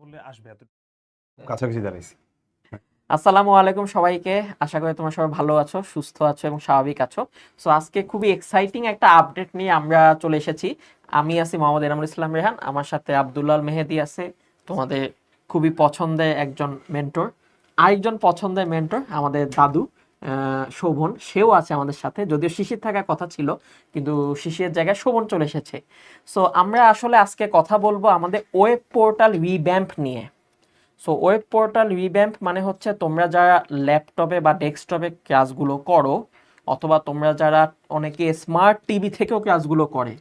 বললে আসবে এত কাছাকাছি দাঁড়াইছি। আসসালামু আলাইকুম সবাইকে। আশা করি তোমরা সবাই ভালো আছো সুস্থ আছো এবং স্বাভাবিক আছো। সো আজকে খুবই এক্সাইটিং একটা আপডেট নিয়ে আমরা চলে এসেছি। আমি আছি মোহাম্মদ এনামুল ইসলাম রেহান আমার সাথে আব্দুল্লাল মেহেদি আছে তোমাদের খুবই পছন্দের একজন মেন্টর আরেকজন পছন্দের মেন্টর আমাদের দাদু। শোভন সেও আছে আমাদের সাথে। যদিও শিশির থাকার কথা ছিল কিন্তু শিশিরের জায়গায় শোভন চলে এসেছে। সো আমরা আসলে আজকে কথা বলব আমাদের ওয়েব পোর্টাল রিব্যাম্প নিয়ে। সো ওয়েব পোর্টাল রিভ্যাম্প মানে হচ্ছে তোমরা যারা ল্যাপটপে বা ডেস্কটপে ক্লাসগুলো করো অথবা তোমরা যারা অনেকে স্মার্ট টিভি থেকেও ক্লাসগুলো করে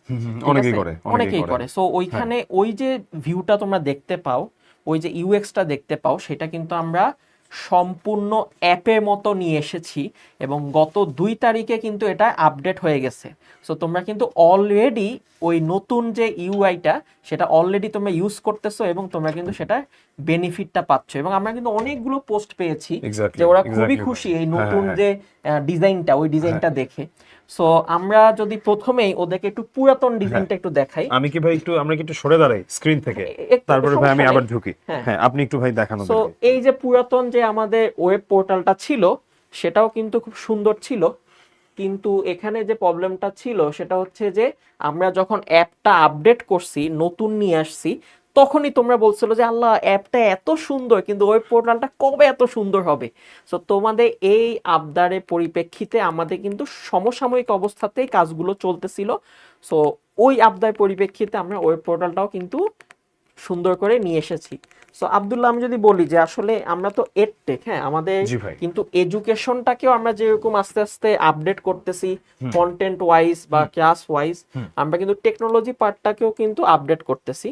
অনেকেই করে অনেকেই করে। সো ওইখানে ওই যে ভিউটা তোমরা দেখতে পাও ওই যে ইউএক্সটা দেখতে পাও সেটা কিন্তু আমরা সম্পূর্ণ অ্যাপের মতো নিয়ে এসেছি এবং গত দুই তারিখে কিন্তু এটা আপডেট হয়ে গেছে। সো তোমরা কিন্তু অলরেডি ওই নতুন যে ইউআইটা সেটা অলরেডি তোমরা ইউজ করতেছো এবং তোমরা কিন্তু সেটা বেনিফিটটা পাচ্ছ। এবং আমরা কিন্তু অনেকগুলো পোস্ট পেয়েছি যে ওরা খুবই খুশি এই হ্যাঁ, নতুন হ্যাঁ, যে ডিজাইনটা ওই ডিজাইনটা দেখে। সো আমরা যদি প্রথমেই ওদেরকে একটু পুরাতন ডিজাইনটা একটু দেখাই। আমি কি ভাই একটু আমরা কি একটু সরে দাঁড়াই? স্ক্রিন থেকে। তারপরে ভাই আমি আবার ঢুকি। হ্যাঁ। হ্যাঁ আপনি একটু ভাই দেখানো সো এই যে পুরাতন যে আমাদের ওয়েব পোর্টালটা ছিল সেটাও কিন্তু খুব সুন্দর ছিল। কিন্তু এখানে যে প্রবলেমটা ছিল সেটা হচ্ছে যে আমরা যখন অ্যাপটা আপডেট করছি নতুন নিয়ে আসছি তখনই তোমরা বলছিল যে, আল্লাহ, অ্যাপটা এত সুন্দর, কিন্তু ওয়েব পোর্টালটা কবে এত সুন্দর হবে? সো তোমাদের এই আবদারের পরিপ্রেক্ষিতে আমাদের কিন্তু সমসাময়িক অবস্থাতেই কাজগুলো চলতেছিল। সো ওই আবদার পরিপ্রেক্ষিতে আমরা ওয়েব পোর্টালটাও কিন্তু সুন্দর করে নিয়ে এসেছি। সো আব্দুল্লাহ আমি যদি বলি যে আসলে আমরা তো এডটেক হ্যাঁ আমাদের। কিন্তু এডুকেশনটাকেও আমরা যেরকম আস্তে আস্তে আপডেট করতেছি কন্টেন্ট ওয়াইজ বা ক্লাস ওয়াইজ আমরা কিন্তু টেকনোলজি পার্টটাকেও কিন্তু আপডেট করতেছি।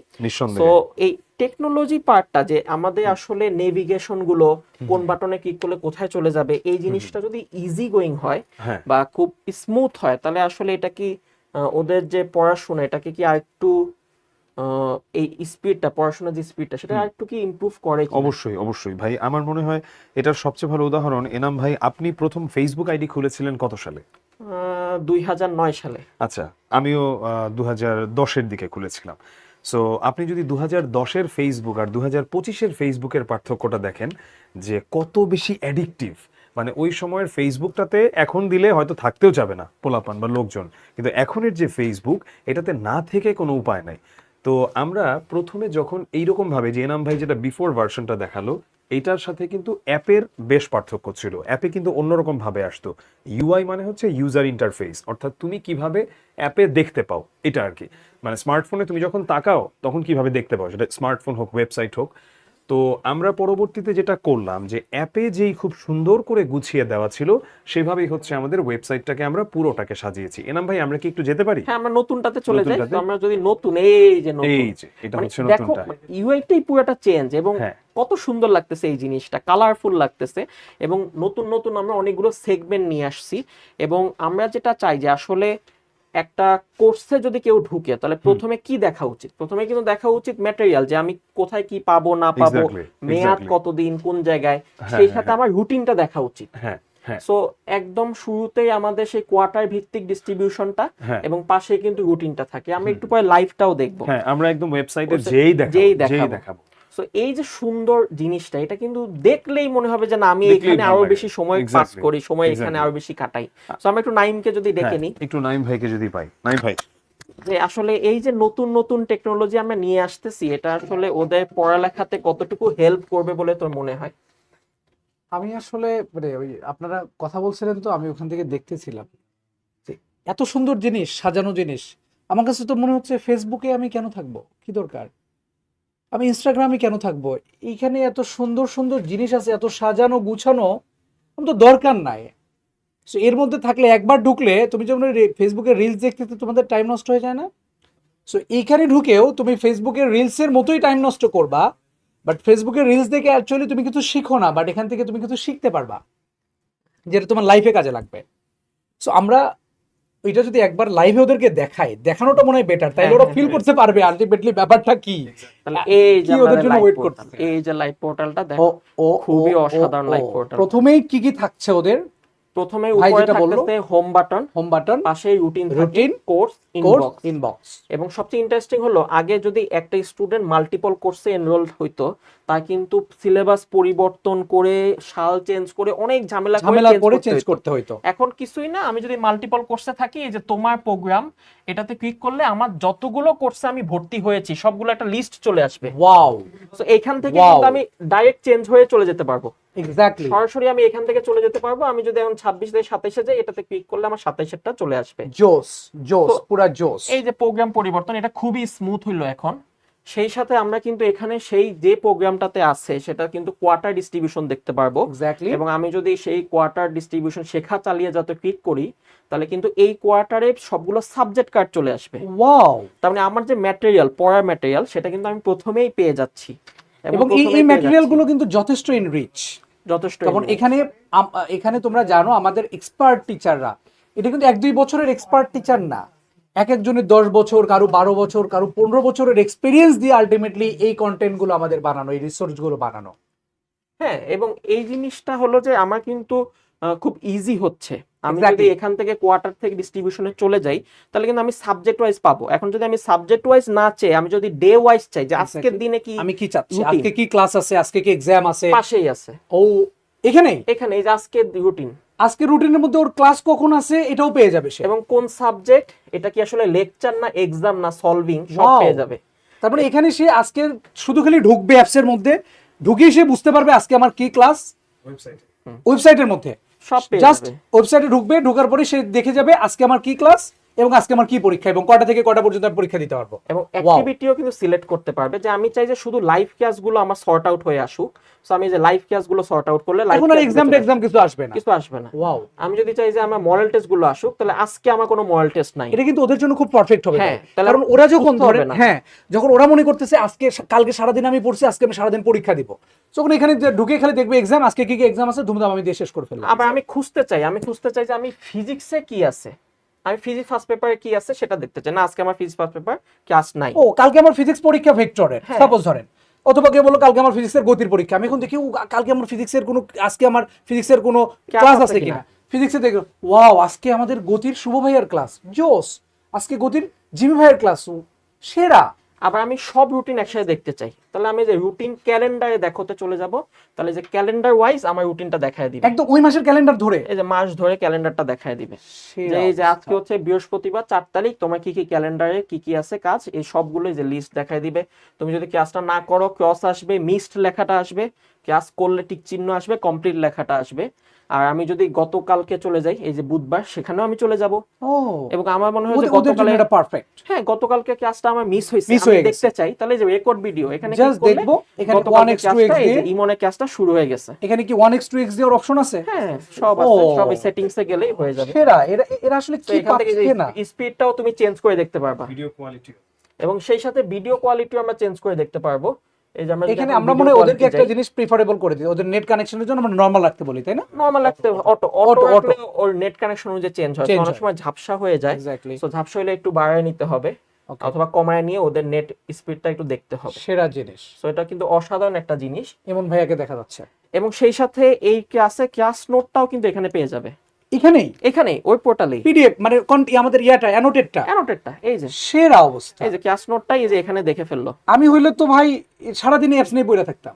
সো এই টেকনোলজি পার্টটা যে আমাদের আসলে নেভিগেশনগুলো কোন বাটনে ক্লিক করলে কোথায় চলে যাবে এই জিনিসটা যদি ইজি গোয়িং হয় হ্যাঁ। বা খুব স্মুথ হয় তাহলে আসলে এটা কি ওদের যে পড়াশোনা এটাকে কি আরেকটু আহ, এই স্পিডটা পড়াশোনার যে স্পিডটা সেটা আরেকটু কি ইমপ্রুভ করে? অবশ্যই অবশ্যই। ভাই আমার মনে হয় এটার সবচেয়ে ভালো উদাহরণ এনাম ভাই আপনি প্রথম ফেসবুক আইডি খুলেছিলেন কত সালে? দুই হাজার নয় সালে। আচ্ছা আমিও দু হাজার দশের দিকে খুলেছিলাম। সো আপনি যদি দু হাজার দশের ফেসবুক আর দু হাজার পঁচিশের ফেসবুকের পার্থক্যটা দেখেন যে কত বেশি অ্যাডিকটিভ মানে ওই সময়ের ফেসবুকটাতে এখন দিলে হয়তো থাকতেও যাবে না পোলাপান বা লোকজন কিন্তু এখনের যে ফেসবুক এটাতে না থেকে কোনো উপায় নাই। তো আমরা প্রথমে যখন এইরকম ভাবে যে এনাম ভাই যেটা বিফোর ভার্সনটা দেখাল, এটার সাথে কিন্তু অ্যাপের বেশ পার্থক্য ছিল। অ্যাপে কিন্তু অন্যরকম ভাবে আসতো। ইউআই মানে হচ্ছে ইউজার ইন্টারফেস অর্থাৎ তুমি কীভাবে অ্যাপে দেখতে পাও, এটা আর কি। মানে স্মার্টফোনে তুমি যখন তাকাও, তখন কীভাবে দেখতে পাও, সেটা স্মার্টফোন হোক ওয়েবসাইট হোক তো আমরা পরবর্তীতে যেটা করলাম যে অ্যাপে যেই খুব সুন্দর করে গুছিয়ে দেওয়া ছিল সেভাবেই হচ্ছে আমাদের ওয়েবসাইটটাকে আমরা পুরোটাকে সাজিয়েছি। এনাম ভাই আমরা কি একটু যেতে পারি? হ্যাঁ আমরা নতুনটাতে চলে যাই। তো আমরা যদি নতুন এই যে নতুন। এই যে এটা মানে হচ্ছে দেখো নতুনটা। ইউআইটাই পুরোটা চেঞ্জ এবং হ্যাঁ। কত সুন্দর লাগতেছে এই জিনিসটা কালারফুল লাগতেছে এবং নতুন নতুন আমরা অনেকগুলো সেগমেন্ট নিয়ে আসছি এবং আমরা যেটা চাই যে আসলে একটা কোর্সে যদি কেউ ঢুকে তাহলে প্রথমে কি দেখা উচিত? প্রথমে কিন্তু দেখা উচিত ম্যাটেরিয়াল যে আমি কোথায় কি পাবো না পাবো মেয়াদ কতদিন কোন জায়গায় হ্যাঁ, সেই হ্যাঁ, সাথে হ্যাঁ। আমার রুটিনটা দেখা উচিত। হ্যাঁ সো একদম শুরুতেই আমাদের সেই কোয়ার্টার ভিত্তিক ডিস্ট্রিবিউশনটা। এবং পাশে কিন্তু রুটিনটা থাকে। আমরা একটু পরে লাইভটাও দেখব। হ্যাঁ আমরা একদম ওয়েবসাইটে যেই দেখাবো। যেই দেখাবো। সো এই যে সুন্দর জিনিসটা এটা কিন্তু দেখলেই মনে হবে যে না আমি এখানে আরও বেশি সময় পাস করি সময় এখানে আরও বেশি কাটাই। সো আমরা একটু নাইমকে যদি দেখে হ্যাঁ, নিই। একটু নাইম ভাইকে যদি পাই। নাইম ভাই। যে আসলে এই যে নতুন নতুন টেকনোলজি আমরা নিয়ে আসতেছি এটা আসলে ওদের পড়ালেখাতে কতটুকু হেল্প করবে বলে তোর মনে হয়? আমি আসলে মানে ওই আপনারা কথা বলছিলেন তো আমি ওখান থেকে দেখতেছিলাম। যে এত সুন্দর জিনিস সাজানো জিনিস। আমার কাছে তো মনে হচ্ছে ফেসবুকে আমি কেন থাকব? কি দরকার? আমি ইনস্টাগ্রামে কেন থাকব? এইখানে এত সুন্দর সুন্দর জিনিস আছে, এত সাজানো, গুছানো, আমার তো দরকার নাই। সো এর মধ্যে থাকলে একবার ঢুকলে তুমি যেমন ফেসবুকে রিলস দেখতে তোমাদের টাইম নষ্ট হয়ে যায় না? সো এইখানে ঢুকেও তুমি ফেসবুকের রিলসের মতোই টাইম নষ্ট করবা বাট ফেসবুকের রিলস দেখে অ্যাকচুয়ালি তুমি কিছু শিখো না বাট এখান থেকে তুমি কিছু শিখতে পারবা, যেটা তোমার লাইফে কাজে লাগবে। সো আমরা ওইটা যদি একবার লাইভে ওদেরকে দেখাই দেখানোটা মনে হয় বেটার তাইলে হ্যাঁ, ওরা হ্যাঁ, ফিল হ্যাঁ। করতে পারবে আলটিমেটলি ব্যাপারটা কি। এই যে ওদের জন্য পোর্টাল করতেছে? এই যে লাইভ পোর্টালটা দেখো ও খুবই অসাধারণ লাইভ পোর্টাল প্রথমেই কি কি থাকছে ওদের? প্রথমে উপরে থাকতেছে হোম বাটন হোম বাটন পাশে routine routine course course inbox inbox এবং সবচেয়ে ইন্টারেস্টিং হলো আগে যদি একটা স্টুডেন্ট মাল্টিপল কোর্সে এনরোল হইতো তা কিন্তু সিলেবাস পরিবর্তন করে সাল চেঞ্জ করে অনেক ঝামেলা করে ঝামেলা করে চেঞ্জ করতে হইতো। এখন কিছুই না আমি যদি মাল্টিপল কোর্সে থাকি এই যে তোমার প্রোগ্রাম এটাতে ক্লিক করলে আমার যতগুলো কোর্সে আমি ভর্তি হয়েছি সবগুলো একটা লিস্ট চলে আসবে। ওয়াও তো এখান থেকে কিন্তু আমি ডাইরেক্ট চেঞ্জ হয়ে চলে যেতে পারব। এক্স্যাক্টলি সরাসরি আমি এখান থেকে চলে যেতে পারব আমি যদি এখন ছাব্বিশ থেকে সাতাইশে যাই এটাতে ক্লিক করলে আমার সাতাইশেরটা চলে আসবে। জোস জোস পুরা জোস এই যে প্রোগ্রাম পরিবর্তন এটা খুবই স্মুথ হইল এখন। সেই সাথে আমরা কিন্তু এখানে সেই যে প্রোগ্রামটাতে আছে সেটা কিন্তু কোয়ার্টার ডিস্ট্রিবিউশন দেখতে পারব। এক্স্যাক্টলি এবং আমি যদি সেই কোয়ার্টার ডিস্ট্রিবিউশন শেখা চালিয়ে যাতে ক্লিক করি তাহলে কিন্তু এই কোয়ার্টারে সবগুলো সাবজেক্ট কার্ড চলে আসবে। ওয়াও তার মানে আমার যে ম্যাটেরিয়াল পড়ার ম্যাটেরিয়াল সেটা কিন্তু আমি প্রথমেই পেয়ে যাচ্ছি। এবং এই ম্যাটেরিয়ালগুলো কিন্তু যথেষ্ট ইনরিচ যথেষ্ট কারণ এখানে এখানে তোমরা জানো আমাদের এক্সপার্ট টিচাররা এটা কিন্তু এক দুই বছরের এক্সপার্ট টিচার না। এক একজনের দশ বছর কারও বারো বছর কারও পনেরো বছরের এক্সপিরিয়েন্স দিয়ে আলটিমেটলি এই কন্টেন্টগুলো আমাদের বানানো এই রিসোর্সগুলো বানানো। হ্যাঁ এবং এই জিনিসটা হলো যে আমার কিন্তু খুব ইজি হচ্ছে। আমি যদি এখান থেকে কোয়ার্টার থেকে ডিস্ট্রিবিউশনে চলে যাই তাহলে কিন্তু আমি সাবজেক্ট ওয়াইজ পাবো। এখন যদি আমি সাবজেক্ট ওয়াইজ না চাই আমি যদি ডে ওয়াইজ চাই যে আজকের দিনে কি আমি কি চাচ্ছি? আজকে কি ক্লাস আছে? আজকে কি এক্সাম আছে? পাশেই আছে। ও এখানেই? এখানে এই যে আজকের রুটিন আজকে রুটিনের মধ্যে ওর ক্লাস কখন আছে এটাও পেয়ে যাবে সে। এবং কোন সাবজেক্ট এটা কি আসলে লেকচার না এক্সাম না সলভিং সব পেয়ে যাবে। তারপরে এখানে সে আজকে শুধু খালি ঢুকবে অ্যাপস এর মধ্যে ঢুকিয়ে সে বুঝতে পারবে আজকে আমার কি ক্লাস ওয়েবসাইট ওয়েবসাইটের মধ্যে। সব পেয়ে জাস্ট ওয়েবসাইটে ঢুকবে ঢোকার পরে সে দেখে যাবে আজকে আমার কি ক্লাস এবং আজকে আমার কি পরীক্ষা? এবং কটা থেকে কটা পর্যন্ত আমি পরীক্ষা দিতে পারব? এবং অ্যাক্টিভিটিও কিন্তু সিলেক্ট করতে পারবে। যে আমি চাই যে শুধু লাইভ ক্লাসগুলো আমার সর্ট আউট হয়ে আসুক। সো আমি যে লাইভ ক্লাসগুলো সর্ট আউট করলে এখন আর এক্সাম এক্সাম কিছু আসবে না। কিছু আসবে না। ওয়াও আমি যদি চাই যে আমার মডেল টেস্টগুলো আসুক তাহলে আজকে আমার কোনো মডেল টেস্ট নাই। এটা কিন্তু ওদের জন্য খুব পারফেক্ট হবে। হ্যাঁ, কারণ ওরা যখন ধরে। হ্যাঁ যখন ওরা মনে করতেছে আজকে কালকে সারাদিন আমি পড়ছি আজকে আমি সারাদিন পরীক্ষা দিব। তখন এখানে যে ঢুকে খালি দেখবে এক্সাম আজকে কি কি এক্সাম আছে ধুমধাম আমি দিয়ে শেষ করে ফেললাম। আবার আমি খুঁজতে চাই। আমি খুঁজতে চাই যে আমি ফিজিক্সে কি আছে? আমি ফিজিক্স ফার্স্ট পেপারে কি আছে সেটা দেখতে চাই। না আজকে আমার ফিজিক্স ফার্স্ট পেপার ক্লাস নাই ও কালকে আমার ফিজিক্স পরীক্ষা ভেক্টরের। হ্যাঁ। সাপোজ ধরেন অথবা কেউ বলো কালকে আমার ফিজিক্সের গতির পরীক্ষা। আমি এখন দেখি কালকে আমার ফিজিক্সের কোনো আজকে আমার ফিজিক্সের কোনো ক্লাস আছে? কিনা? ফিজিক্সে দেখো ওয়াও আজকে আমাদের গতির শুভ ভাইয়ার ক্লাস জোস আজকে গতির জিমি ভাইয়ের ক্লাস সেরা। আবার আমি সব রুটিন একসাথে দেখতে চাই। তাহলে আমি যে রুটিন ক্যালেন্ডারে দেখতে চলে যাব তাহলে যে ক্যালেন্ডার ওয়াইজ আমার রুটিনটা দেখায় দিবে। একদম ওই মাসের ক্যালেন্ডার ধরে। এই যে মাস ধরে ক্যালেন্ডারটা দেখায় দিবে। যে এই যে আজকে হচ্ছে বৃহস্পতিবার চার তারিখ তোমার কি কি ক্যালেন্ডারে কি কি আছে কাজ এই সবগুলো যে লিস্ট দেখায় দিবে। তুমি যদি ক্লাসটা না করো ক্রস আসবে মিসড লেখাটা আসবে ক্লাস করলে টিক চিহ্ন আসবে কমপ্লিট লেখাটা আসবে। আর আমি যদি গতকালকে চলে যাই এই যে বুধবার সেখানেও আমি চলে যাব। ও এবং আমার মনে হয় যে গতকালে এটা পারফেক্ট হ্যাঁ গতকালকে ক্লাসটা আমার মিস হয়েছে। আমি হয়ে গেছে। দেখতে চাই তাহলে যে রেকর্ড ভিডিও এখানে Just দেখব, এখানে 1x, 2x দিয়ে। ইমনের ক্লাসটা শুরু হয়ে গেছে। এখানে কি ওয়ান এক্স টু এক্স দেওয়ার অপশন আছে? হ্যাঁ সব আছে। সব সেটিংসে গেলেই হয়ে যাবে। সেরা এরা এরা আসলে কি পাচ্ছে না? স্পিডটাও তুমি চেঞ্জ করে দেখতে পারবা। ভিডিও কোয়ালিটি এবং সেই সাথে ভিডিও কোয়ালিটিও আমরা চেঞ্জ করে দেখতে পারব। এই যে আমরা এখানে আমরা মনে হয় ওদেরকে একটা জিনিস প্রিফারেবল করে দিই। ওদের নেট কানেকশনের জন্য আমরা নর্মাল রাখতে বলি তাই না? নরমাল রাখতে অটো Auto, অটো ওর নেট কানেকশন অনুযায়ী চেঞ্জ হয়। অনেক সময় ঝাপসা হয়ে যায়। সো ঝাপসা হলে একটু বাড়ায় নিতে হবে। অথবা কমায় নিয়ে ওদের নেট স্পিডটা একটু দেখতে হবে। সেরা জিনিস। সো এটা কিন্তু অসাধারণ একটা জিনিস। এমন ভাইয়াকে দেখা যাচ্ছে। এবং সেই সাথে এই ক্লাসে ক্লাস নোটটাও কিন্তু এখানে পেয়ে যাবে। এখানেই? এখানে ওই পোর্টালে পিডিএফ মানে আমাদের ইয়াটা অ্যানোটেডটা অ্যানোটেডটা এই যে। সেরা অবস্থা। এই যে ক্লাস নোটটাই এই যে এখানে দেখে ফেলল। আমি হইলে তো ভাই সারাদিন অ্যাপস নিয়ে পড়ে থাকতাম।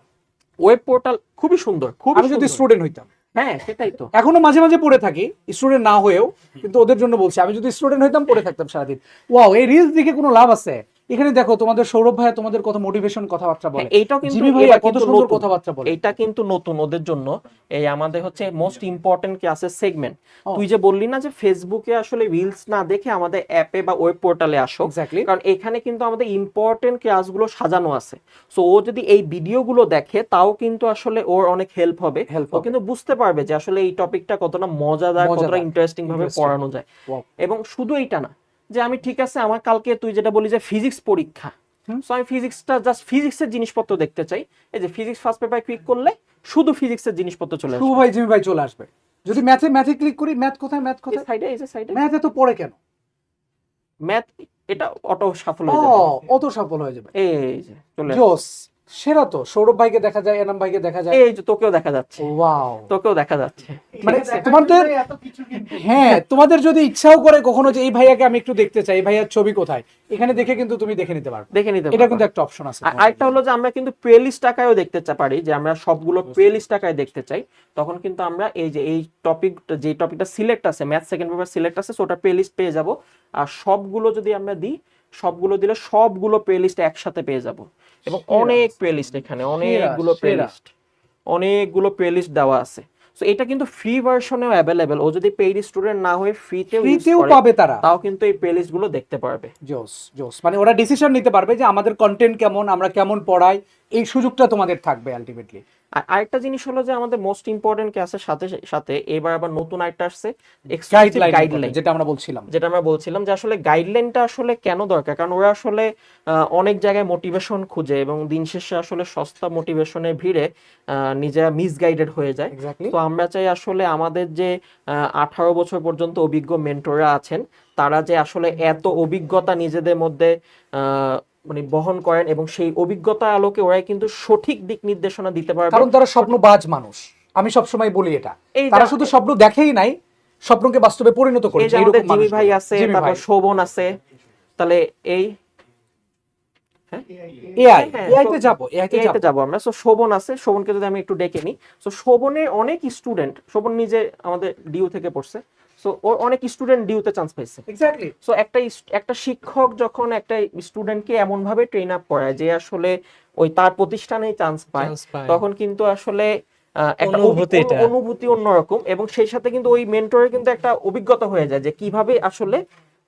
ওয়েব পোর্টাল খুবই সুন্দর খুব আমি যদি স্টুডেন্ট হইতাম। হ্যাঁ সেটাই তো। এখনও মাঝে মাঝে পড়ে থাকি স্টুডেন্ট না হয়েও কিন্তু ওদের জন্য বলছি আমি যদি স্টুডেন্ট হইতাম পড়ে থাকতাম সারাদিন। ওয়াও এই রিলস দেখে কোনো লাভ আছে? এখানে দেখো তোমাদের সৌরভ ভাইয়া তোমাদের কত মোটিভেশন কথাবার্তা বলে। হ্যাঁ, এইটাও কিন্তু জিমি ভাইয়া কত সুন্দর। কথাবার্তা বলে। এটা কিন্তু নতুন ওদের জন্য। এই আমাদের হচ্ছে মোস্ট ইম্পর্টেন্ট ক্লাসের সেগমেন্ট তুই যে বললি না যে ফেসবুকে আসলে রিলস না দেখে আমাদের অ্যাপে বা ওয়েব পোর্টালে আসো এক্স্যাক্টলি কারণ এখানে কিন্তু আমাদের ইম্পর্টেন্ট ক্লাসগুলো সাজানো আছে। সো ও যদি এই ভিডিওগুলো দেখে তাও কিন্তু আসলে ওর অনেক হেল্প হবে। ও। কিন্তু বুঝতে পারবে যে আসলে এই টপিকটা কতটা মজাদার কতটা ইন্টারেস্টিং ভাবে পড়ানো যায়। এবং শুধু এইটা না যে আমি ঠিক আছে আমার কালকে তুই যেটা বলি যে ফিজিক্স পরীক্ষা। সো আমি ফিজিক্সটা জাস্ট ফিজিক্সের জিনিসপত্র দেখতে চাই। এই যে ফিজিক্স ফার্স্ট পেপার ক্লিক করলে শুধু ফিজিক্সের জিনিসপত্র চলে শুভ আসবে। ভাই জিমি ভাই চলে আসবে। যদি ম্যাথে ম্যাথে ক্লিক করি ম্যাথ কোথায় ম্যাথ কোথায়? সাইডে এই যে সাইডে ম্যাথ এত পড়ে কেন? ম্যাথ এটা অটো সাফল হয়ে যাবে। অত সফল হয়ে যাবে। এই যে চলে জোস। সেরা তো সৌরভ ভাইকে দেখা যায় এনাম ভাইকে দেখা যায়। এই যে তোকেও দেখা যাচ্ছে। ওয়াও। তোকেও দেখা যাচ্ছে। মানে তোমাদের হ্যাঁ তোমাদের যদি ইচ্ছাও করে কখনো যে এই ভাইয়াকে আমি একটু দেখতে চাই এই ভাইয়ার ছবি কোথায়? এখানে দেখে কিন্তু তুমি দেখে নিতে পারবে। দেখে নিতে এটা কিন্তু একটা অপশন আছে আরেকটা হলো যে আমরা কিন্তু প্লেলিস্ট টাকায়ও দেখতে চা- পারি যে আমরা সবগুলো প্লেলিস্ট টাকায় দেখতে চাই। তখন কিন্তু আমরা এই যে এই টপিক যে টপিকটা সিলেক্ট আছে ম্যাথ সেকেন্ড পেপার সিলেক্ট আছে ওটা প্লেলিস্ট পেয়ে যাব। আর সবগুলো যদি আমরা দিই সবগুলো দিলে সবগুলো প্লেলিস্ট একসাথে পেয়ে যাব। এবং অনেক প্লেলিস্ট এখানে অনেকগুলো প্লেলিস্ট অনেকগুলো প্লেলিস্ট দেওয়া আছে। তো এটা কিন্তু ফ্রি ভার্সনেও অ্যাভেলেবেল ও যদি পেইড স্টুডেন্ট না হয়ে ফ্রিতেও ফ্রিতেও পাবে তারা। তাও কিন্তু এই প্লেলিস্টগুলো দেখতে পারবে। জোস জোস। মানে ওরা ডিসিশন নিতে পারবে যে আমাদের কন্টেন্ট কেমন আমরা কেমন পড়াই এই সুযোগটা তোমাদের থাকবে আলটিমেটলি আর আরেকটা জিনিস হলো যে আমাদের মোস্ট ইম্পর্টেন্ট ক্লাসের সাথে সাথে এবার আবার নতুন একটা আসছে গাইডলাইন গাইডলাইন যেটা আমরা বলছিলাম। যেটা আমরা বলছিলাম যে আসলে গাইডলাইনটা আসলে কেন দরকার? কারণ ওরা আসলে অনেক জায়গায় মোটিভেশন খুঁজে এবং দিন শেষে আসলে সস্তা মোটিভেশনের ভিড়ে নিজেরা মিসগাইডেড হয়ে যায়। তো আমরা চাই আসলে আমাদের যে আঠারো বছর পর্যন্ত অভিজ্ঞ মেন্টররা আছেন তারা যে আসলে এত অভিজ্ঞতা নিজেদের মধ্যে আহ, মানে বহন করেন এবং সেই অভিজ্ঞতা আলোকে ওরাই কিন্তু সঠিক দিক নির্দেশনা দিতে পারবে। কারণ তারা স্বপ্নবাজ মানুষ। আমি সবসময় বলি এটা। তারা শুধু স্বপ্ন দেখেই নাই স্বপ্নকে বাস্তবে পরিণত আমাদের এরকম জিমি ভাই আছে তারপর শোভন আছে তাহলে এই এআই। হ্যাঁ, এআই তে তো- যাব এআই তে এতে যাব। যাব আমরা। সো শোভন আছে শোভনকে যদি আমি একটু ডেকে নিই। সো শোভনের অনেক স্টুডেন্ট শোভন নিজে আমাদের ডিউ থেকে পড়ছে। সো ওর অনেক স্টুডেন্ট ডিউতে চান্স পাইছে। এক্স্যাক্টলি সো একটা একটা শিক্ষক যখন একটা স্টুডেন্টকে এমন ভাবে ট্রেন আপ করায় যে আসলে ওই তার প্রতিষ্ঠানেই চান্স পায় তখন কিন্তু আসলে একটা অনুভূতি। অন্যরকম এবং সেই সাথে কিন্তু ওই মেন্টরের কিন্তু একটা অভিজ্ঞতা হয়ে যায় যে কীভাবে আসলে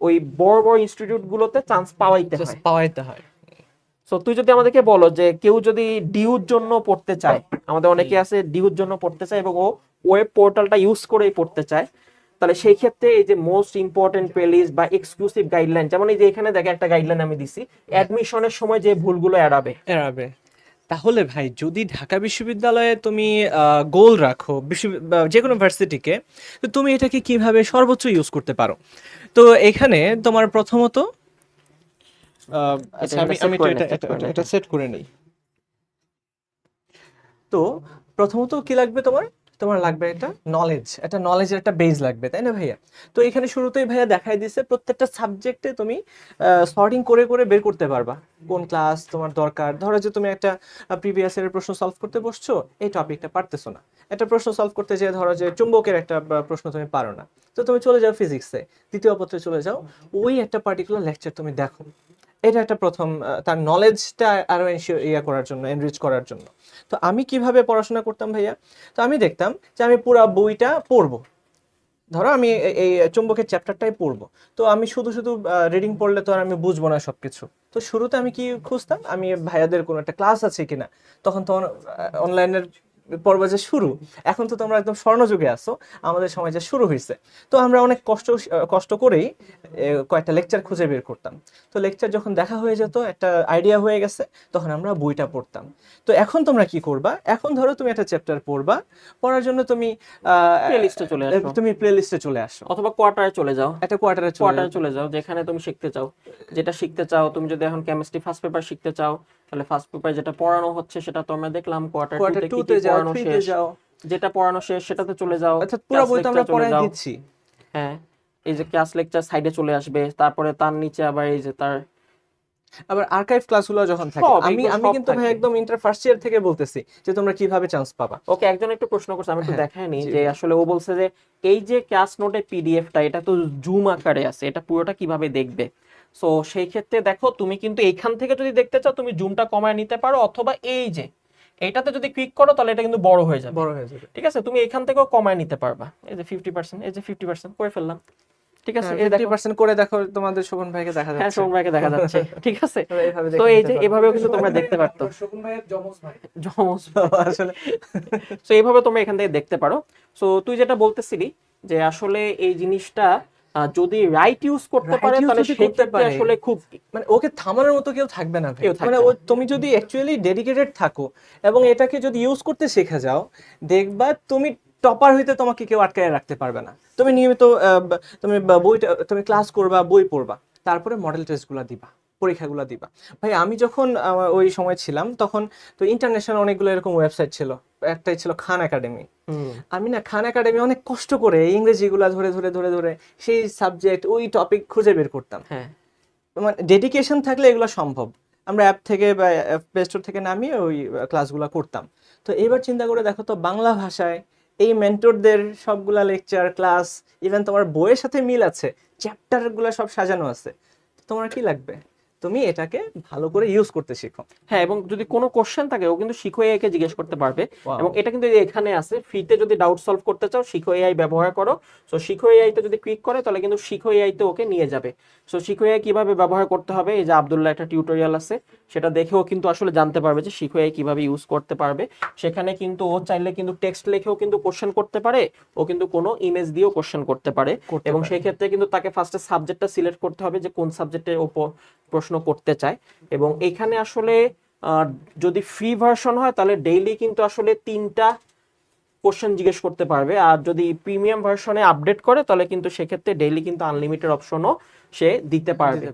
ওই বড় বড় ইনস্টিটিউট গুলোতে চান্স পাওয়াইতে হয়। পাওয়াইতে হয়। সো তুই যদি আমাদেরকে বলো যে কেউ যদি ডিউর জন্য পড়তে চায় আমাদের অনেকে আছে ডিউর জন্য পড়তে চায় এবং ও ওয়েব পোর্টালটা ইউজ করেই পড়তে চায় তাহলে সেই ক্ষেত্রে এই যে মোস্ট ইম্পর্টেন্ট প্লেলিস্ট বা এক্সক্লুসিভ গাইডলাইন যেমন এই যে এখানে দেখে একটা গাইডলাইন আমি দিছি অ্যাডমিশনের সময় যে ভুলগুলো এড়াবে। এড়াবে। তাহলে ভাই যদি ঢাকা বিশ্ববিদ্যালয়ে তুমি গোল রাখো বিশ্ব যে কোনো ভার্সিটিকে তো তুমি এটাকে কীভাবে সর্বোচ্চ ইউজ করতে পারো? তো এখানে তোমার প্রথমত আহ, আচ্ছা আমি আমি নে, এটা সেট করে নেই। তো প্রথমত কি লাগবে তোমার? তোমার লাগবে এটা নলেজ একটা নলেজের একটা বেজ লাগবে, তাই না ভাইয়া? তো এখানে শুরুতেই ভাইয়া দেখাই দিছে প্রত্যেকটা সাবজেক্টে তুমি সর্টিং করে করে বের করতে পারবা। কোন ক্লাস তোমার দরকার? ধরো যে তুমি একটা প্রিভিয়াস এর প্রশ্ন সলভ করতে বসছো, এই টপিকটা পারতেছো না। একটা প্রশ্ন সলভ করতে যেয়ে ধরো যে চুম্বকের একটা প্রশ্ন তুমি পারো না। তো তুমি চলে যাও ফিজিক্সে দ্বিতীয় পত্রে চলে যাও, ওই একটা পার্টিকুলার লেকচার তুমি দেখো। এটা একটা প্রথম তার নলেজটা আরও ইয়ে করার জন্য এনরিচ করার জন্য। তো আমি কীভাবে পড়াশোনা করতাম ভাইয়া? তো আমি দেখতাম যে আমি পুরা বইটা পড়ব। ধরো আমি এই চুম্বকের চ্যাপ্টারটাই পড়ব। তো আমি শুধু শুধু রিডিং পড়লে তো আর আমি বুঝব না সব কিছু তো শুরুতে আমি কি খুঁজতাম? আমি ভাইয়াদের কোনো একটা ক্লাস আছে কিনা? তখন তো অনলাইনের পর্ব যে শুরু এখন তো তোমরা একদম স্বর্ণযুগে আসো আমাদের সময় যে শুরু হয়েছে তো আমরা অনেক কষ্ট কষ্ট করেই কয়েকটা লেকচার খুঁজে বের করতাম। তো লেকচার যখন দেখা হয়ে যেত একটা আইডিয়া হয়ে গেছে তখন আমরা বইটা পড়তাম। তো এখন তোমরা কি করবা? এখন ধরো তুমি একটা চ্যাপ্টার পড়বা পড়ার জন্য তুমি প্লেলিস্টে চলে আসো। তুমি প্লে লিস্টে চলে আসো। অথবা কোয়ার্টারে চলে যাও। একটা কোয়ার্টারে চলে কোয়ার্টারে চলে যাও যেখানে তুমি শিখতে চাও। যেটা শিখতে চাও তুমি যদি এখন কেমিস্ট্রি ফার্স্ট পেপার শিখতে চাও তাহলে ফার্স্ট পেপার যেটা পড়ানো হচ্ছে সেটা তো আমরা দেখলাম কোয়ার্টার টু তে যাও পড়ানো শেষ? যাও। যেটা পড়ানো শেষ সেটাতে চলে যাও অর্থাৎ পুরো class বই তো আমরা পড়াই দিচ্ছি। হ্যাঁ এই যে ক্লাস লেকচার সাইডে চলে আসবে তারপরে তার নিচে আবার এই যে তার আবার আর্কাইভ ক্লাসগুলো যখন থাকে আমি আমি কিন্তু ভাই একদম ইন্টার ফার্স্ট ইয়ার থেকে বলতেছি যে তোমরা কীভাবে চান্স পাবা। ওকে একজন একটু প্রশ্ন করছে আমি একটু হ্যাঁ, দেখাইনি যে আসলে ও বলছে যে এই যে ক্লাস নোটের পিডিএফটা এটা তো জুম আকারে আছে এটা পুরোটা কীভাবে দেখবে? সো সেই ক্ষেত্রে দেখো তুমি কিন্তু এইখান থেকে যদি দেখতে চাও তুমি জুমটা কমায় নিতে পারো অথবা এই যে এইটাতে যদি ক্লিক করো তাহলে এটা কিন্তু বড় হয়ে যাবে। বড় হয়ে যাবে। ঠিক আছে? তুমি এখান থেকেও কমায় নিতে পারবা। এই যে ফিফটি পার্সেন্ট এই যে ফিফটি পার্সেন্ট করে ফেললাম। ঠিক আছে? এই ফিফটি দেখো পার্সেন্ট করে দেখো তোমাদের শোভন ভাইকে দেখা হ্যাঁ যাচ্ছে। সোম ভাইকে দেখা যাচ্ছে। ঠিক আছে? তো এই যে। এভাবেও কিন্তু তোমরা দেখতে পারতো। শকুন ভাইয়ের জমজ ভাই। জমজ আসলে। সো এইভাবে তোমরা এখান থেকে দেখতে পারো। সো তুই যেটা বলতেছিলি যে আসলে এই জিনিসটা যদি রাইট ইউজ করতে পারে তাহলে সে করতে পারে। আসলে খুব মানে ওকে থামানোর মতো কেউ থাকবে না মানে ও তুমি যদি অ্যাকচুয়ালি ডেডিকেটেড থাকো এবং এটাকে যদি ইউজ করতে শেখে যাও দেখবা তুমি টপার হইতে তোমাকে কেউ আটকায় রাখতে পারবে না। তুমি নিয়মিত তুমি বইটা তুমি ক্লাস করবা বই পড়বা তারপরে মডেল টেস্টগুলো দিবা। পরীক্ষাগুলো দিবা। ভাই আমি যখন ওই সময় ছিলাম তখন তো ইন্টারন্যাশনাল অনেকগুলো এরকম ওয়েবসাইট ছিল। একটাই ছিল খান একাডেমি আমি না খান একাডেমি অনেক কষ্ট করে ইংরেজিগুলা ধরে ধরে ধরে ধরে সেই সাবজেক্ট ওই টপিক খুঁজে বের করতাম। হ্যাঁ। মানে ডেডিকেশন থাকলে এগুলো সম্ভব। আমরা অ্যাপ থেকে বা প্লে স্টোর থেকে নামিয়ে ওই ক্লাসগুলো করতাম। তো এবার চিন্তা করে দেখো তো বাংলা ভাষায় এই মেন্টরদের সবগুলা লেকচার ক্লাস ইভেন তোমার বইয়ের সাথে মিল আছে চ্যাপ্টারগুলো সব সাজানো আছে। তোমার কি লাগবে? তুমি এটাকে ভালো করে ইউজ করতে শিখো। হ্যাঁ এবং যদি কোনো কোশ্চেন থাকে ও কিন্তু শিখো এআই কে জিজ্ঞেস করতে পারবে। এবং এটা কিন্তু এখানে আছে। ফ্রিতে যদি ডাউট সলভ করতে চাও শিখো এআই ব্যবহার করো। সো শিখো এআই তে যদি ক্লিক করে তাহলে কিন্তু শিখো এআই তে ওকে নিয়ে যাবে। সো শিখো এআই কীভাবে ব্যবহার করতে হবে? এই যে আব্দুল্লাহ একটা টিউটোরিয়াল আছে সেটা দেখেও কিন্তু আসলে জানতে পারবে যে শিখো এআই কীভাবে ইউজ করতে পারবে। সেখানে কিন্তু ও চাইলে কিন্তু টেক্সট লিখেও কিন্তু কোশ্চেন করতে পারে। ও কিন্তু কোনো ইমেজ দিয়েও কোশ্চেন করতে পারে। এবং সেই ক্ষেত্রে কিন্তু তাকে ফার্স্টে সাবজেক্টটা সিলেক্ট করতে হবে যে কোন সাবজেক্টে ও প- প্রশ্ন করতে চায় এবং এখানে আসলে যদি ফ্রি ভার্সন হয় তাহলে ডেইলি কিন্তু আসলে তিনটা কোশ্চেন জিজ্ঞেস করতে পারবে। আর যদি প্রিমিয়াম ভার্সনে আপডেট করে তাহলে কিন্তু সেক্ষেত্রে ডেইলি কিন্তু আনলিমিটেড অপশনও সে দিতে পারবে।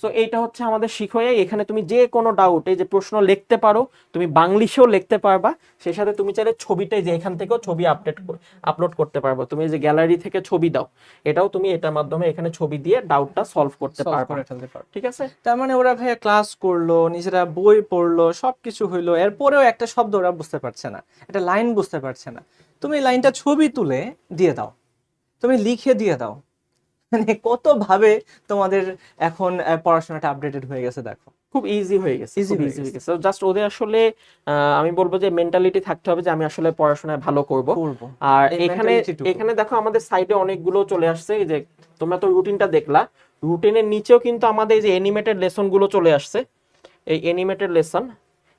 সো এইটা হচ্ছে আমাদের শিখোয়া এখানে তুমি যে কোনো ডাউট যে প্রশ্ন লিখতে পারো তুমি বাংলিশেও লিখতে পারবা। সেই সাথে তুমি চাইলে ছবিটাই যে এখান থেকেও ছবি আপডেট আপলোড করতে পারবে। তুমি যে গ্যালারি থেকে ছবি দাও এটাও তুমি এটার মাধ্যমে এখানে ছবি দিয়ে ডাউটটা সলভ করতে পারবে। ঠিক আছে? তার মানে ওরা ভাইয়া ক্লাস করল নিজেরা বই পড়ল সবকিছু হইল। এরপরেও একটা শব্দ ওরা বুঝতে পারছে না। একটা লাইন বুঝতে পারছে না। তুমি লাইনটা ছবি তুলে দিয়ে দাও। তুমি লিখে দিয়ে দাও। মানে কত ভাবে তোমাদের এখন পড়াশোনাটা আপডেটেড হয়ে গেছে দেখো। খুব ইজি হয়ে গেছে হয়ে ইজি হয়ে গেছে। জাস্ট ওদের আসলে আমি বলব যে মেন্টালিটি থাকতে হবে যে আমি আসলে পড়াশোনায় ভালো করব। আর এখানে এখানে দেখো আমাদের সাইডে অনেকগুলো চলে আসছে যে তোমরা তো রুটিনটা দেখলা। রুটিনের নিচেও কিন্তু আমাদের এই যে অ্যানিমেটেড লেসনগুলো চলে আসছে। এই অ্যানিমেটেড লেসন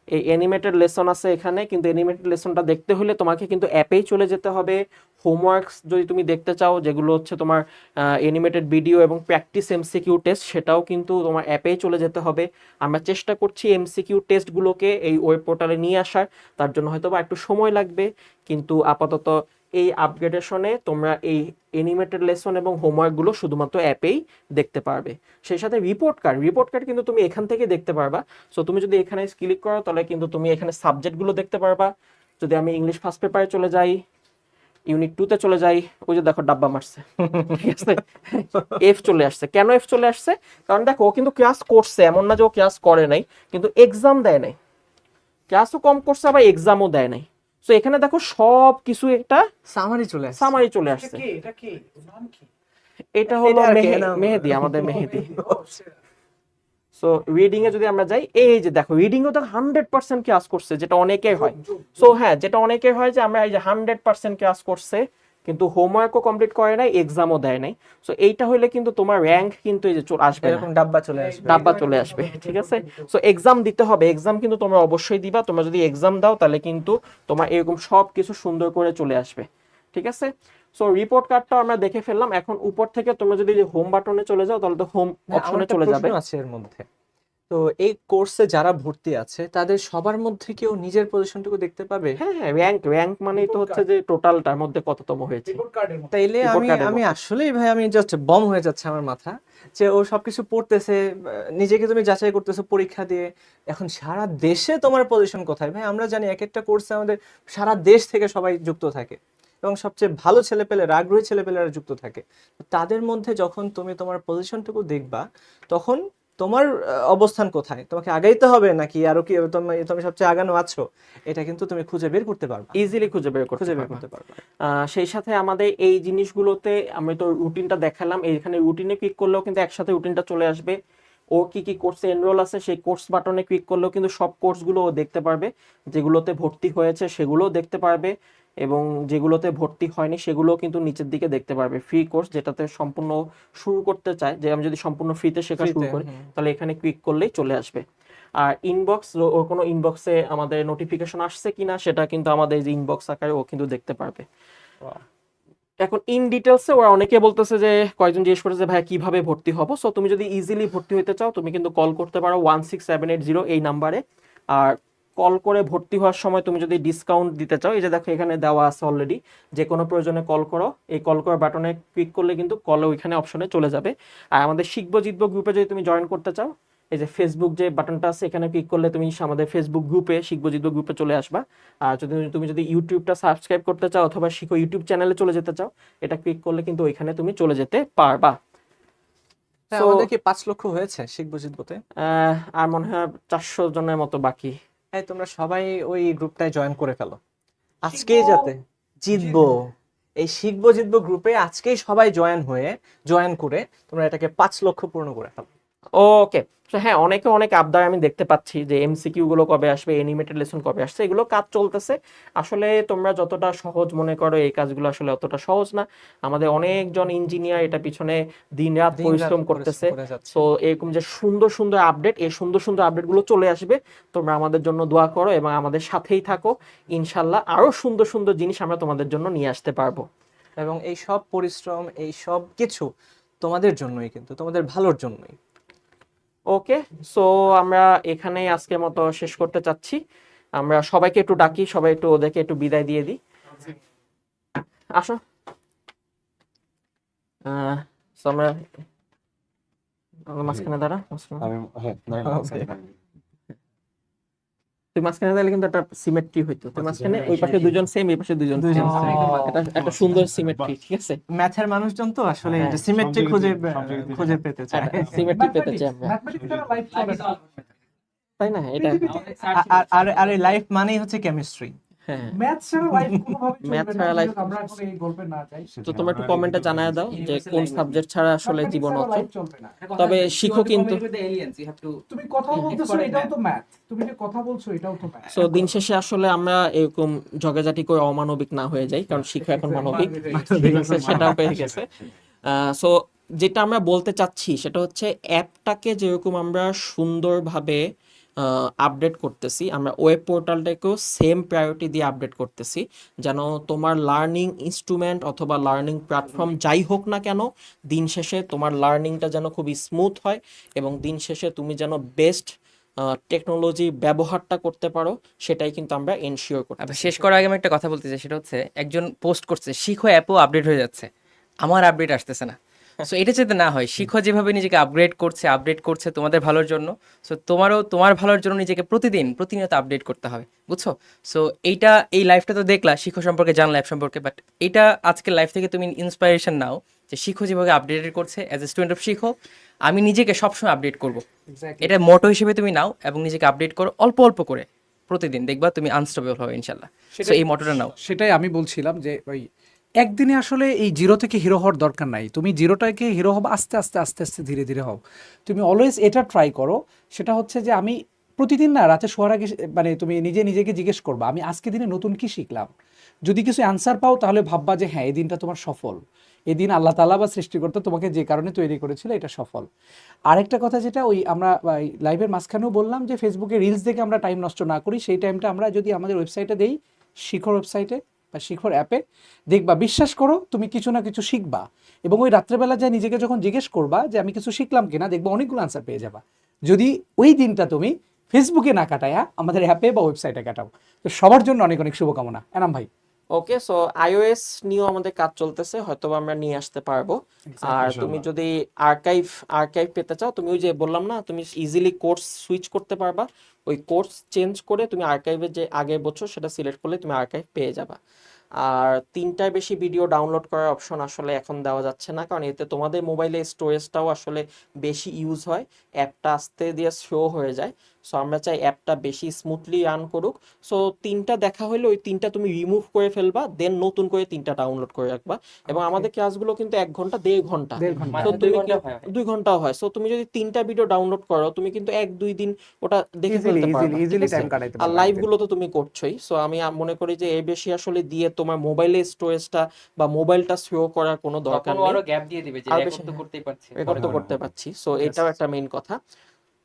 এই অ্যানিমেটেড লেসন আছে এখানে কিন্তু অ্যানিমেটেড লেসনটা দেখতে হলে তোমাকে কিন্তু অ্যাপেই চলে যেতে হবে। হোমওয়ার্কস যদি তুমি দেখতে চাও, যেগুলো হচ্ছে তোমার অ্যানিমেটেড ভিডিও এবং প্র্যাকটিস এমসিকিউ টেস্ট সেটাও কিন্তু তোমার অ্যাপেই চলে যেতে হবে। আমরা চেষ্টা করছি এমসিকিউ টেস্টগুলোকে এই ওয়েব পোর্টালে নিয়ে আসার। তার জন্য হয়তো বা একটু সময় লাগবে, কিন্তু আপাতত এই আপগ্রেডেশনে তোমরা এই অ্যানিমেটেড লেসন এবং হোমওয়ার্কগুলো শুধুমাত্র অ্যাপেই দেখতে পারবে। সেই সাথে রিপোর্ট কার্ড রিপোর্ট কার্ড কিন্তু তুমি এখান থেকে দেখতে পারবা। সো তুমি যদি এখানে ক্লিক করো, তাহলে কিন্তু তুমি এখানে সাবজেক্টগুলো দেখতে পারবা। যদি আমি ইংলিশ ফার্স্ট পেপারে চলে যাই ইউনিট টুতে চলে যাই ওই যে দেখো ডাব্বা মারছে। ঠিক আছে? এফ চলে আসছে। কেন এফ চলে আসছে? কারণ দেখো ও কিন্তু ক্লাস করছে এমন না যে ও ক্লাস করে নাই কিন্তু এক্সাম দেয় নাই। ক্লাসও কম করছে আবার এক্সামও দেয় নাই। তো এখানে দেখো সব কিছু একটা সামারি চলে আসছে। সামারি চলে আসছে। এটা কি? নাম কি? এটা হলো মেহেদি আমাদের মেহেদি। সো রিডিং এ যদি আমরা যাই এই যে দেখো রিডিং ও তো হান্ড্রেড পার্সেন্ট ক্লাস করছে যেটা অনেকের হয়। সো হ্যাঁ যেটা অনেকের হয় যে আমরা এই যে হান্ড্রেড পার্সেন্ট ক্লাস করছে কিন্তু হোমওয়ার্কও কমপ্লিট করে নাই এক্সামও দেয় নাই। সো এইটা হইলে কিন্তু তোমার র্যাঙ্ক কিন্তু এই যে চলে আসবে এরকম ডাব্বা চলে আসবে। ডাব্বা চলে আসবে ঠিক আছে? সো এক্সাম দিতে হবে। এক্সাম কিন্তু তোমরা অবশ্যই দিবা। তোমরা যদি এক্সাম দাও তাহলে কিন্তু তোমার এরকম সব কিছু সুন্দর করে চলে আসবে ঠিক আছে? সো রিপোর্ট কার্ডটা আমরা দেখে ফেললাম। এখন উপর থেকে তোমরা যদি হোম বাটনে চলে যাও তাহলে তো হোম অপশনে চলে যাবে। প্রশ্ন আছে এর মধ্যে। তো এই কোর্সে যারা ভর্তি আছে তাদের সবার মধ্যে কেউ নিজের পজিশনটুকু দেখতে পাবে? হ্যাঁ হ্যাঁ র্যাঙ্ক র্যাঙ্ক মানেই তো হচ্ছে যে টোটালটার মধ্যে কততম হয়েছে। রিপোর্ট কার্ডের মতো তাইলে আমি আমি আসলেই ভাই আমি জাস্ট বম হয়ে যাচ্ছে আমার মাথা। যে ও সবকিছু পড়তেছে নিজেকে তুমি যাচাই করতেছো পরীক্ষা দিয়ে। এখন সারা দেশে তোমার পজিশন কোথায়? ভাই আমরা জানি এক একটা কোর্সে আমাদের সারা দেশ থেকে সবাই যুক্ত থাকে। এবং সবচেয়ে ভালো ছেলেপেলেরা আগ্রহী ছেলেপেলেরা যুক্ত থাকে। তাদের মধ্যে যখন তুমি তোমার পজিশনটুকু দেখবা তখন তোমার অবস্থান কোথায়? তোমাকে আগাইতে হবে নাকি আরও কি তুমি তুমি সবচেয়ে আগানো আছো? এটা কিন্তু তুমি খুঁজে বের করতে পারবা। ইজিলি খুঁজে বের করতে খুঁজে বের করতে পারবা। সেই সাথে আমাদের এই জিনিসগুলোতে আমি তো রুটিনটা দেখালাম। এইখানে রুটিনে ক্লিক করলেও কিন্তু একসাথে রুটিনটা চলে আসবে। ও কি কি কোর্সে এনরোল আছে সেই কোর্স বাটনে ক্লিক করলেও কিন্তু সব কোর্সগুলো ও দেখতে পারবে। যেগুলোতে ভর্তি হয়েছে সেগুলোও দেখতে পারবে। এবং যেগুলোতে ভর্তি হয়নি সেগুলো কিন্তু নিচের দিকে দেখতে পারবে। ফ্রি কোর্স যেটাতে সম্পূর্ণ শুরু করতে চায় যে আমি যদি সম্পূর্ণ ফ্রিতে শেখা শুরু করি তাহলে এখানে ক্লিক করলেই চলে আসবে। আর ইনবক্স ওর কোনো ইনবক্সে আমাদের নোটিফিকেশন আসছে কিনা সেটা কিন্তু আমাদের যে ইনবক্স আকারে ও কিন্তু দেখতে পারবে। এখন ইন ডিটেলসে ওরা অনেকে বলতেছে যে কয়েকজন জিজ্ঞেস করেছে ভাই কীভাবে ভর্তি হব? সো তুমি যদি ইজিলি ভর্তি হতে চাও তুমি কিন্তু কল করতে পারো one six seven eight zero এই নাম্বারে আর কল করে ভর্তি হওয়ার সময় তুমি যদি ডিসকাউন্ট দিতে চাও এই যে দেখো এখানে দেওয়া আছে অলরেডি যে কোনো প্রয়োজনে কল করো। এই কল করার বাটনে ক্লিক করলে কিন্তু কল ওইখানে অপশনে চলে যাবে। আর আমাদের শিখব জিতবো গ্রুপে যদি তুমি জয়েন করতে চাও এই যে ফেসবুক যে বাটনটা আছে এখানে ক্লিক করলে তুমি আমাদের ফেসবুক গ্রুপে শিখব জিতবো গ্রুপে চলে আসবা। আর যদি তুমি যদি ইউটিউবটা সাবস্ক্রাইব করতে চাও অথবা শিখো ইউটিউব চ্যানেলে চলে যেতে চাও এটা ক্লিক করলে কিন্তু ওইখানে তুমি চলে যেতে পারবা। হ্যাঁ, আমাদের কি পাঁচ লক্ষ হয়েছে শিখব জিতবোতে? আর মনে হয় চারশো জনের মতো বাকি। এই তোমরা সবাই ওই গ্রুপটায় জয়েন করে ফেলো। আজকেই যাতে জিতবো। এই শিখব জিতবো গ্রুপে আজকেই সবাই জয়েন হয়ে জয়েন করে তোমরা এটাকে পাঁচ লক্ষ পূর্ণ করে ফেলো। ওকে হ্যাঁ অনেকে অনেক আবদার আমি দেখতে পাচ্ছি যে এমসিকিউ গুলো কবে আসবে অ্যানিমেটেড লেসন কবে আসছে এগুলো কাজ চলতেছে। আসলে তোমরা যতটা সহজ মনে করো এই কাজগুলো আসলে অতটা সহজ না। আমাদের অনেকজন ইঞ্জিনিয়ার এটা পিছনে দিনরাত পরিশ্রম পরিশ্রম করতেছে। তো এরকম যে সুন্দর সুন্দর আপডেট এই সুন্দর সুন্দর আপডেটগুলো চলে আসবে। তোমরা আমাদের জন্য দোয়া করো এবং আমাদের সাথেই থাকো। ইনশাল্লাহ আরও সুন্দর সুন্দর জিনিস আমরা তোমাদের জন্য নিয়ে আসতে পারব। এবং এই সব পরিশ্রম এই সব কিছু তোমাদের জন্যই কিন্তু তোমাদের ভালোর জন্যই। ওকে সো আমরা এখানে আজকের মতো শেষ করতে চাচ্ছি। আমরা সবাইকে একটু ডাকি সবাই একটু ওদেরকে একটু বিদায় দিয়ে দিই। আসো। আমরা মাঝখানে দাঁড়া। আমি হ্যাঁ তুই মাঝখানে দিলে কিন্তু একটা সিমেট্রি হইতো। তুই মাঝখানে ওই পাশে দুজন সেম এই পাশে দুজন সেম। এটা একটা সুন্দর সিমেট্রি ঠিক আছে? ম্যাথের মানুষজন তো আসলে এটা সিমেট্রি খুঁজে খুঁজে পেতে চায়। সিমেট্রি পেতে চায় আমরা। তাই না? এটা আর আর আর লাইফ মানেই হচ্ছে কেমিস্ট্রি হ্যাঁ। ছাড়া life কোনোভাবেই চলবে ছাড়া life- আমরা এখন এই গল্পে না যাই। তো তোমরা একটু কমেন্টে জানায় দাও যে কোন সাবজেক্ট ছাড়া আসলে জীবন অচল। life চলবে না। তবে শিখো কিন্তু তুমি কথা বলতেছো এটাও তো ম্যাথ তুমি যে কথা বলছো এটাও তো ম্যাথ সো দিন শেষে আসলে আমরা এরকম ঝগড়াঝাটি করে অমানবিক না হয়ে যাই কারণ শিক্ষা এখন মানবিক। সেটাও পেয়ে গেছে। সো যেটা আমরা বলতে চাচ্ছি সেটা হচ্ছে অ্যাপটাকে যেরকম আমরা সুন্দরভাবে আপডেট করতেছি আমরা ওয়েব পোর্টালটাকেও সেম প্রায়োরিটি দিয়ে আপডেট করতেছি যেন তোমার লার্নিং ইনস্ট্রুমেন্ট অথবা লার্নিং প্ল্যাটফর্ম যাই হোক না কেন দিন শেষে তোমার লার্নিংটা যেন খুবই স্মুথ হয় এবং দিন শেষে তুমি যেন বেস্ট টেকনোলজি ব্যবহারটা করতে পারো সেটাই কিন্তু আমরা এনশিওর করতে আবার শেষ করার আগে আমি একটা কথা বলতে চাই সেটা হচ্ছে একজন পোস্ট করছে শিখো অ্যাপও আপডেট হয়ে যাচ্ছে আমার আপডেট আসতেছে না। সো এটা যাতে না হয় শিখো যেভাবে নিজেকে আপগ্রেড করছে আপডেট করছে তোমাদের ভালোর জন্য সো তোমারও তোমার ভালোর জন্য নিজেকে প্রতিদিন প্রতিনিয়ত আপডেট করতে হবে বুঝছ? সো এইটা এই লাইফটা তো দেখলা শিখো সম্পর্কে জানলা অ্যাপ সম্পর্কে বাট এটা আজকের লাইফ থেকে তুমি ইন্সপাইরেশন নাও যে শিখো যেভাবে আপডেটেড করছে অ্যাজ এ স্টুডেন্ট অফ শিখো আমি নিজেকে সবসময় আপডেট করব। এটা মোটো হিসেবে তুমি নাও এবং নিজেকে আপডেট করো অল্প অল্প করে প্রতিদিন দেখবা তুমি আনস্টেবল হবে ইনশাল্লাহ এই মোটোটা নাও। সেটাই আমি বলছিলাম যে ওই একদিনে আসলে এই জিরো থেকে হিরো হওয়ার দরকার নাই। তুমি জিরোটাকে হিরো হব, আস্তে আস্তে আস্তে আস্তে, ধীরে ধীরে হও। তুমি অলওয়েজ এটা ট্রাই করো। সেটা হচ্ছে যে আমি প্রতিদিন না রাতে শোয়ার আগে মানে তুমি নিজে নিজেকে জিজ্ঞেস করবা, আমি আজকে দিনে নতুন কি শিখলাম? যদি কিছু অ্যান্সার পাও তাহলে ভাববা যে হ্যাঁ এই দিনটা তোমার সফল। এই দিন আল্লাহ তালা বা সৃষ্টিকর্তা তোমাকে যে কারণে তৈরি করেছিল এটা সফল। আরেকটা কথা যেটা ওই আমরা লাইভের মাঝখানেও বললাম যে ফেসবুকে রিলস দেখে আমরা টাইম নষ্ট না করি। সেই টাইমটা আমরা যদি আমাদের ওয়েবসাইটে দেই, শিখর ওয়েবসাইটে বা শিখর অ্যাপে দেখবা, বিশ্বাস করো তুমি কিছু না কিছু শিখবা। এবং ওই রাত্রেবেলা যায় নিজেকে যখন জিজ্ঞেস করবা যে আমি কিছু শিখলাম কিনা, দেখবা অনেকগুলো আনসার পেয়ে যাবা। যদি ওই দিনটা তুমি ফেসবুকে না কাটায়া আমাদের অ্যাপে বা ওয়েবসাইটে কাটাও। তো সবার জন্য অনেক অনেক শুভকামনা। এনাম ভাই। ওকে সো আইওএস নিয়েও আমাদের কাজ চলতেছে হয়তো আমরা নিয়ে আসতে পারব। আর তুমি যদি আর্কাইভ আর্কাইভ পেতে চাও তুমি ওই যে বললাম না তুমি ইজিলি কোর্স সুইচ করতে পারবা। ওই কোর্স চেঞ্জ করে তুমি আর্কাইভে যে আগের বছর সেটা সিলেক্ট করলে তুমি আর্কাইভ পেয়ে যাবা। আর তিনটার বেশি ভিডিও ডাউনলোড করার অপশন আসলে এখন দেওয়া যাচ্ছে না কারণ এতে তোমাদের মোবাইলে স্টোরেজটাও আসলে বেশি ইউজ হয় অ্যাপটা আস্তে দিয়ে শো হয়ে যায়। সো আমরা চাই অ্যাপটা বেশি স্মুথলি রান করুক। সো তিনটা দেখা হলে ওই তিনটা তুমি রিমুভ করে ফেলবা দেন নতুন করে তিনটা ডাউনলোড করে রাখবা। এবং আমাদের ক্লাসগুলো কিন্তু এক ঘণ্টা দেড় ঘণ্টা। তো দুই তুমি হয়। দুই ঘন্টাও হয়। সো তুমি যদি তিনটা ভিডিও ডাউনলোড করো তুমি কিন্তু এক দুই দিন ওটা দেখে ফেলতে পারবা। ইজিলি ইজিলি টাইম কাটাইতে আর লাইভগুলো তো তুমি করছোই। সো আমি মনে করি যে এ বেশি আসলে দিয়ে তোমার মোবাইলে স্টোরেজটা বা মোবাইলটা স্লো করার কোনো দরকার নেই। আরও গ্যাপ দিয়ে দিবে যে আর রেকর্ড তো করতেই পারছি। রেকর্ড তো করতে পারছি। সো এটাও একটা মেইন কথা।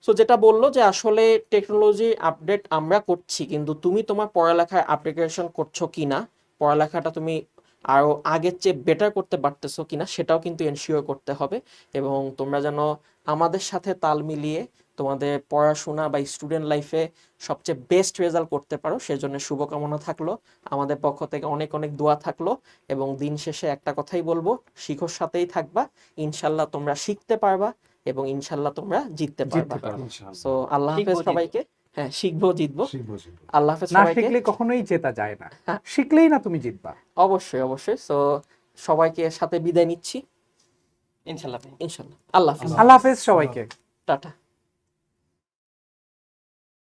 সো যেটা বলল যে আসলে টেকনোলজি আপডেট আমরা করছি, কিন্তু তুমি তোমার পড়ালেখার অ্যাপ্লিকেশন করছ কিনা, পড়ালেখাটা তুমি আরও আগের চেয়ে বেটার করতে পারতেছো কিনা, সেটাও কিন্তু এনশিওর করতে হবে। এবং তোমরা যেন আমাদের সাথে তাল মিলিয়ে তোমাদের পড়াশোনা বা স্টুডেন্ট লাইফে সবচেয়ে বেস্ট রেজাল্ট করতে পারো, সেজন্য শুভকামনা থাকল। আমাদের পক্ষ থেকে অনেক অনেক দোয়া থাকল। এবং দিন শেষে একটা কথাই বলব, শিখোর সাথেই থাকবা। ইনশাল্লাহ তোমরা শিখতে পারবা। এবং ইনশাল্লাহ তোমরা জিততে পারবে। সো আল্লাহ হাফেজ সবাইকে। হ্যাঁ শিখব জিতবো। আল্লাহ হাফেজ না সবাইকে। শিখলে কখনোই জেতা যায় না। হ্যাঁ। শিখলেই না তুমি জিতবা। অবশ্যই অবশ্যই। সো সবাইকে সাথে বিদায় নিচ্ছি। ইনশাল্লাহ। ইনশাল্লাহ। আল্লাহ হাফেজ। আল্লাহ হাফেজ সবাইকে। টাটা।